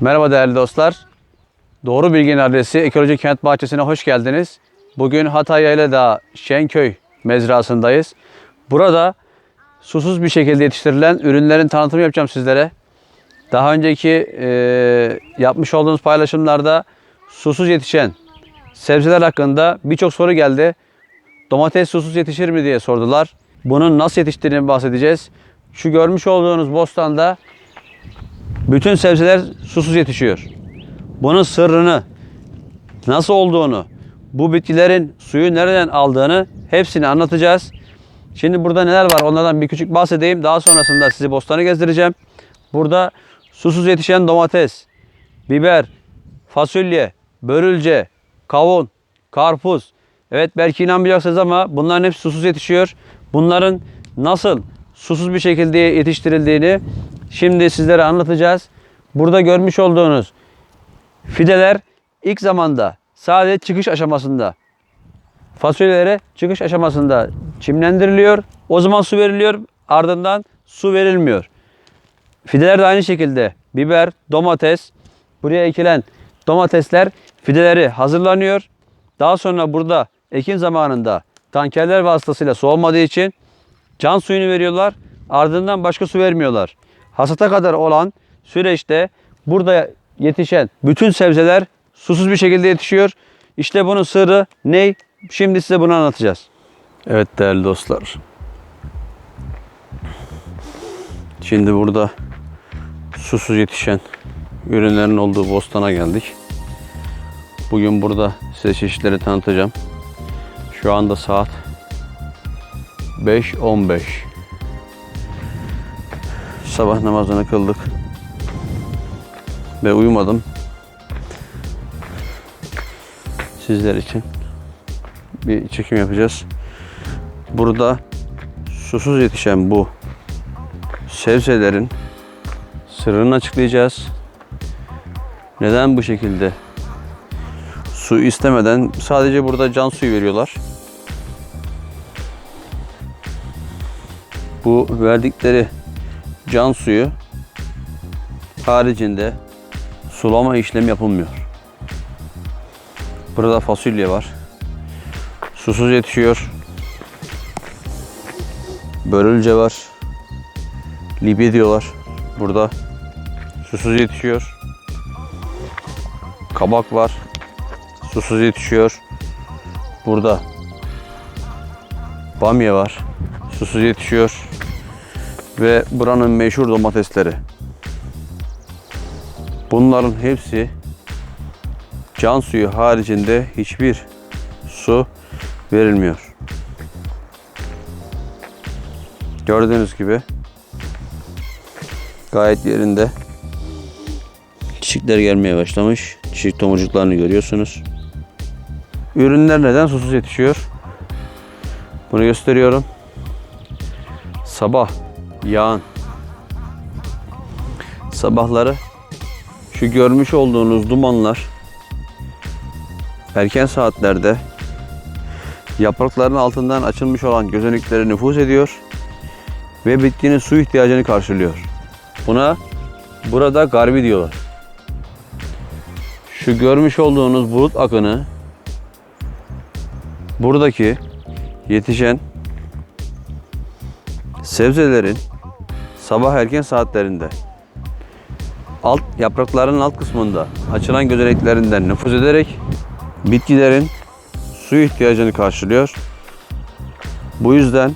Merhaba değerli dostlar. Doğru Bilginin adresi Ekoloji Kent Bahçesi'ne hoş geldiniz. Bugün Hatay Yayladağ Şenköy mezrasındayız. Burada susuz bir şekilde yetiştirilen ürünlerin tanıtımı yapacağım sizlere. Daha önceki e, yapmış olduğumuz paylaşımlarda susuz yetişen sebzeler hakkında birçok soru geldi. Domates susuz yetişir mi diye sordular. Bunun nasıl yetiştiğini bahsedeceğiz. Şu görmüş olduğunuz bostanda bütün sebzeler susuz yetişiyor. Bunun sırrını, nasıl olduğunu, bu bitkilerin suyu nereden aldığını hepsini anlatacağız. Şimdi burada neler var onlardan bir küçük bahsedeyim. Daha sonrasında sizi bostanı gezdireceğim. Burada susuz yetişen domates, biber, fasulye, börülce, kavun, karpuz. Evet belki inanmayacaksınız ama bunların hepsi susuz yetişiyor. Bunların nasıl susuz bir şekilde yetiştirildiğini şimdi sizlere anlatacağız. Burada görmüş olduğunuz fideler ilk zamanda sadece çıkış aşamasında fasulyelere çıkış aşamasında çimlendiriliyor. O zaman su veriliyor. Ardından su verilmiyor. Fideler de aynı şekilde biber, domates, buraya ekilen domatesler fideleri hazırlanıyor. Daha sonra burada ekim zamanında tankerler vasıtasıyla su olmadığı için can suyunu veriyorlar. Ardından başka su vermiyorlar. Hasata kadar olan süreçte burada yetişen bütün sebzeler susuz bir şekilde yetişiyor. İşte bunun sırrı ne? Şimdi size bunu anlatacağız. Evet değerli dostlar. Şimdi burada susuz yetişen ürünlerin olduğu bostana geldik. Bugün burada size çeşitleri tanıtacağım. Şu anda saat 5.15. Sabah namazını kıldık. Ve uyumadım. Sizler için bir çekim yapacağız. Burada susuz yetişen bu sebzelerin sırrını açıklayacağız. Neden bu şekilde su istemeden sadece burada can suyu veriyorlar. Bu verdikleri can suyu haricinde sulama işlemi yapılmıyor. Burada fasulye var. Susuz yetişiyor. Börülce var. Libye diyorlar. Burada susuz yetişiyor. Kabak var. Susuz yetişiyor. Burada bamya var. Susuz yetişiyor. Ve buranın meşhur domatesleri. Bunların hepsi can suyu haricinde hiçbir su verilmiyor. Gördüğünüz gibi gayet yerinde çiçekler gelmeye başlamış. Çiçek tomurcuklarını görüyorsunuz. Ürünler neden susuz yetişiyor? Bunu gösteriyorum. Sabah yağan sabahları şu görmüş olduğunuz dumanlar erken saatlerde yaprakların altından açılmış olan gözeneklere nüfuz ediyor ve bitkinin su ihtiyacını karşılıyor. Buna burada garbi diyorlar. Şu görmüş olduğunuz bulut akını buradaki yetişen sebzelerin sabah erken saatlerinde alt yaprakların alt kısmında açılan gözeneklerinden nüfuz ederek bitkilerin su ihtiyacını karşılıyor. Bu yüzden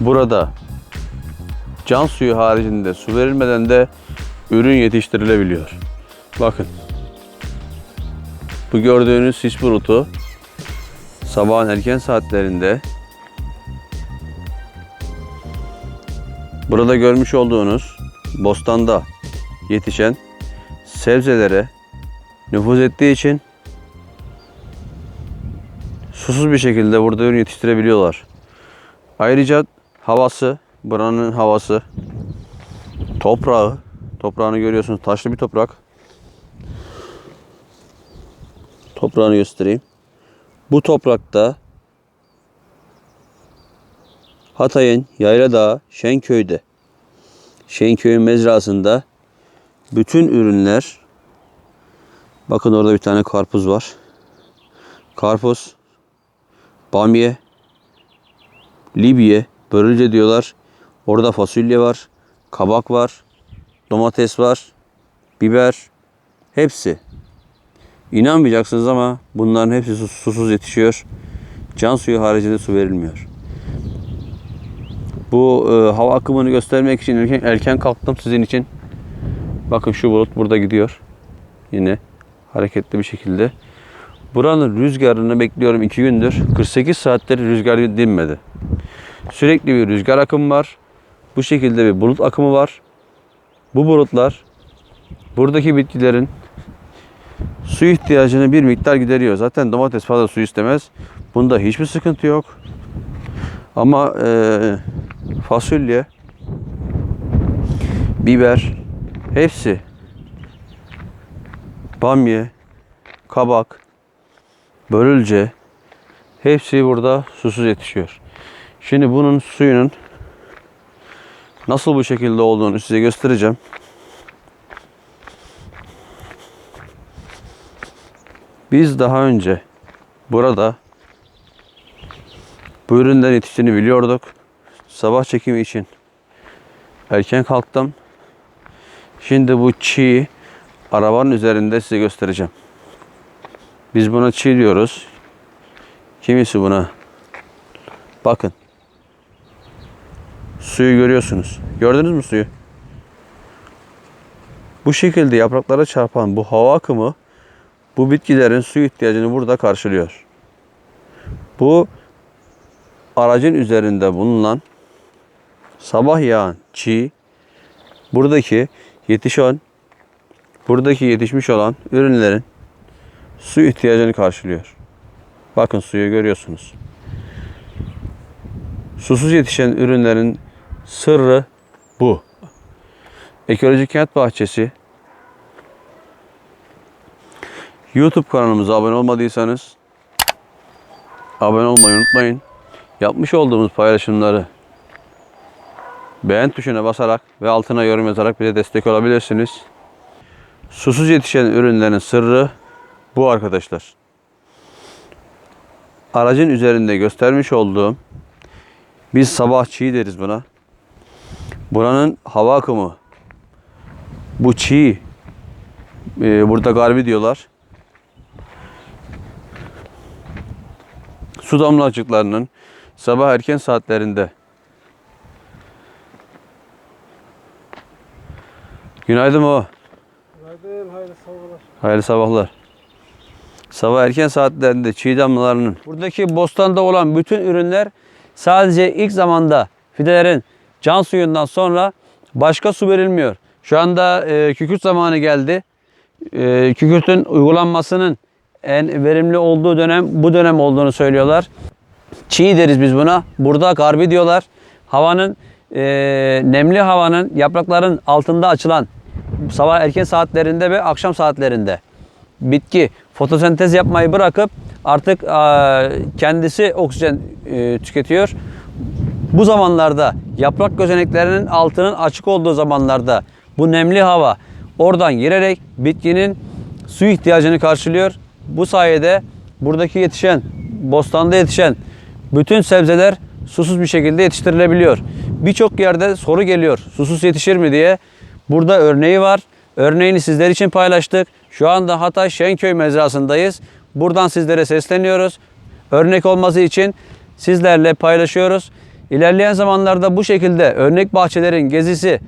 burada can suyu haricinde su verilmeden de ürün yetiştirilebiliyor. Bakın. Bu gördüğünüz sis bulutu sabahın erken saatlerinde burada görmüş olduğunuz bostanda yetişen sebzelere nüfuz ettiği için susuz bir şekilde burada ürün yetiştirebiliyorlar. Ayrıca havası, buranın havası, toprağı, toprağını görüyorsunuz taşlı bir toprak. Toprağını göstereyim. Bu toprakta Hatay'ın Yayladağ Şenköy'de Şenköy'ün mezrasında bütün ürünler bakın orada bir tane karpuz var. Karpuz, bamye, libye, börülce diyorlar. Orada fasulye var, kabak var, domates var, biber, hepsi. İnanmayacaksınız ama bunların hepsi sus- susuz yetişiyor. Can suyu haricinde su verilmiyor. Bu e, hava akımını göstermek için erken, erken kalktım sizin için. Bakın şu bulut burada gidiyor. Yine hareketli bir şekilde. Buranın rüzgarını bekliyorum iki gündür. 48 saattir rüzgar dinmedi. Sürekli bir rüzgar akımı var. Bu şekilde bir bulut akımı var. Bu bulutlar buradaki bitkilerin su ihtiyacını bir miktar gideriyor. Zaten domates fazla su istemez. Bunda hiçbir sıkıntı yok. Ama eee fasulye, biber, hepsi bamye, kabak, börülce hepsi burada susuz yetişiyor. Şimdi bunun suyunun nasıl bu şekilde olduğunu size göstereceğim. Biz daha önce burada bu üründen yetiştiğini biliyorduk. Sabah çekimi için erken kalktım. Şimdi bu çiğ arabanın üzerinde size göstereceğim. Biz buna çiğ diyoruz. Kimisi buna bakın. Suyu görüyorsunuz. Gördünüz mü suyu? Bu şekilde yapraklara çarpan bu hava akımı bu bitkilerin su ihtiyacını burada karşılıyor. Bu aracın üzerinde bulunan sabah yağan çiğ buradaki yetişen buradaki yetişmiş olan ürünlerin su ihtiyacını karşılıyor. Bakın suyu görüyorsunuz. Susuz yetişen ürünlerin sırrı bu. Ekolojik Kent Bahçesi YouTube kanalımıza abone olmadıysanız abone olmayı unutmayın. Yapmış olduğumuz paylaşımları beğen tuşuna basarak ve altına yorum yazarak bize destek olabilirsiniz. Susuz yetişen ürünlerin sırrı bu arkadaşlar. Aracın üzerinde göstermiş olduğum biz sabah çiğ deriz buna. Buranın hava akımı bu çiğ e, burada garbi diyorlar. Su damlacıklarının sabah erken saatlerinde Günaydın baba. Günaydın, hayırlı sabahlar. Hayırlı sabahlar. Sabah erken saatlerinde çiğ damlalarının buradaki bostanda olan bütün ürünler sadece ilk zamanda fidelerin can suyundan sonra başka su verilmiyor. Şu anda e, kükürt zamanı geldi. E, kükürtün uygulanmasının en verimli olduğu dönem bu dönem olduğunu söylüyorlar. Çiğ deriz biz buna. Burada garbi diyorlar. Havanın e, nemli havanın yaprakların altında açılan sabah erken saatlerinde ve akşam saatlerinde bitki fotosentez yapmayı bırakıp artık e, kendisi oksijen e, tüketiyor. Bu zamanlarda yaprak gözeneklerinin altının açık olduğu zamanlarda bu nemli hava oradan girerek bitkinin su ihtiyacını karşılıyor. Bu sayede buradaki yetişen, bostanda yetişen bütün sebzeler susuz bir şekilde yetiştirilebiliyor. Birçok yerde soru geliyor. Susuz yetişir mi diye. Burada örneği var. Örneğini sizler için paylaştık. Şu anda Hatay Şenköy mezrasındayız. Buradan sizlere sesleniyoruz. Örnek olması için sizlerle paylaşıyoruz. İlerleyen zamanlarda bu şekilde örnek bahçelerin gezisi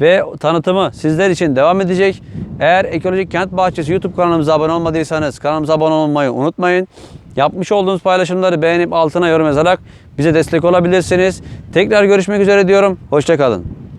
ve tanıtımı sizler için devam edecek. Eğer Ekolojik Kent Bahçesi YouTube kanalımıza abone olmadıysanız kanalımıza abone olmayı unutmayın. Yapmış olduğunuz paylaşımları beğenip altına yorum yazarak bize destek olabilirsiniz. Tekrar görüşmek üzere diyorum. Hoşçakalın.